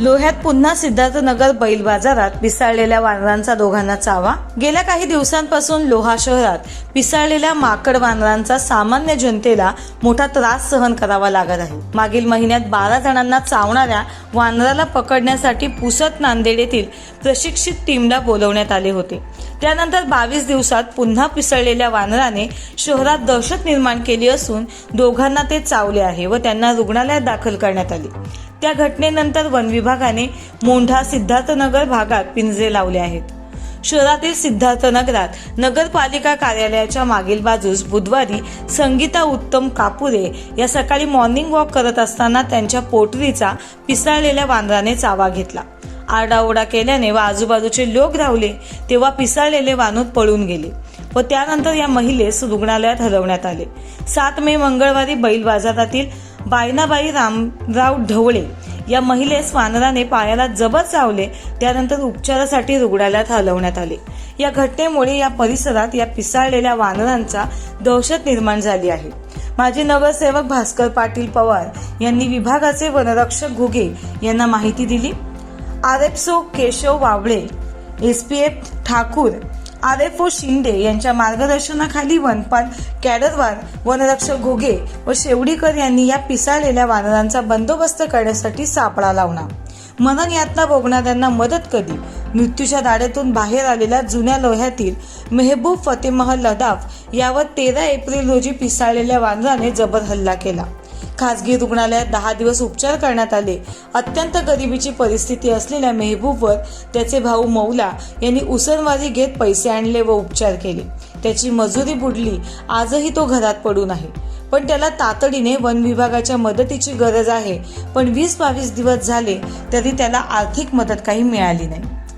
लोह्यात पुन्हा सिद्धार्थनगर बैल बाजारात पिसाळलेल्या वानरांचा दोघांना चावा. गेल्या काही दिवसांपासून लोहा शहरात पिसाळलेल्या माकड वानरांचा सामान्य जनतेला मोठा त्रास सहन करावा लागत आहे. मागील महिन्यात बारा जणांना चावणाऱ्या वानराला पकडण्यासाठी पुसत नांदेड येथील प्रशिक्षित टीमला बोलवण्यात आले होते. त्यानंतर बावीस दिवसात पुन्हा पिसळलेल्या वानराने शहरात दहशत निर्माण केली असून दोघांना ते चावले आहे व त्यांना रुग्णालयात दाखल करण्यात आले. त्या घटनेनंतर वन विभागाने मोंढा सिद्धार्थनगर भागात पिंजरे लावले आहेत. शहरातील सिद्धार्थनगरात नगरपालिका कार्यालयाच्या मागील बाजूस बुधवारी संगीता उत्तम कापुरे या सकाळी मॉर्निंग वॉक करत असताना त्यांच्या पोटरीचा पिसाळलेल्या वानराने चावा घेतला. आरडाओरडा केल्याने व आजूबाजूचे लोक धावले तेव्हा पिसाळलेले वानूत पळून गेले व त्यानंतर या महिलेस रुग्णालयात हलवण्यात आले. सात मे मंगळवारी बैल बाजारातील बायनाबाई रामराव ढवळे या महिलेस वानराने पायाला जबर चावले त्यानंतर उपचारासाठी रुग्णालयात हलवण्यात आले. या घटनेमुळे या परिसरात या पिसाळलेल्या वानरांचा दहशत निर्माण झाली आहे. माजी नगरसेवक भास्कर पाटील पवार यांनी विभागाचे वनरक्षक घुगे यांना माहिती दिली. R F Keshav Wawale S P F Thakur R F O Shinde यांच्या मार्गदर्शनाखाली वनपाल कॅडरवार वनरक्षक घोगे व शेवडीकर यांनी या पिसाळलेल्या वानरांचा बंदोबस्त करण्यासाठी सापळा लावला. मनन यातना भोगणाऱ्यांना मदत कधी? मृत्यूच्या दाड्यातून बाहेर आलेल्या जुन्या लोह्यातील मेहबूब फतेमह लदाफ यावर तेरा एप्रिल रोजी पिसाळलेल्या वानराने जबर हल्ला केला. खासगी रुग्णालयात दहा दिवस उपचार करण्यात आले. अत्यंत गरिबीची परिस्थिती असलेल्या मेहबूबवर त्याचे भाऊ मौला यांनी उसनवारी घेत पैसे आणले व उपचार केले. त्याची मजुरी बुडली. आजही तो घरात पडून आहे. पण त्याला तातडीने वन विभागाच्या मदतीची गरज आहे. पण वीस बावीस दिवस झाले तरी त्याला आर्थिक मदत काही मिळाली नाही.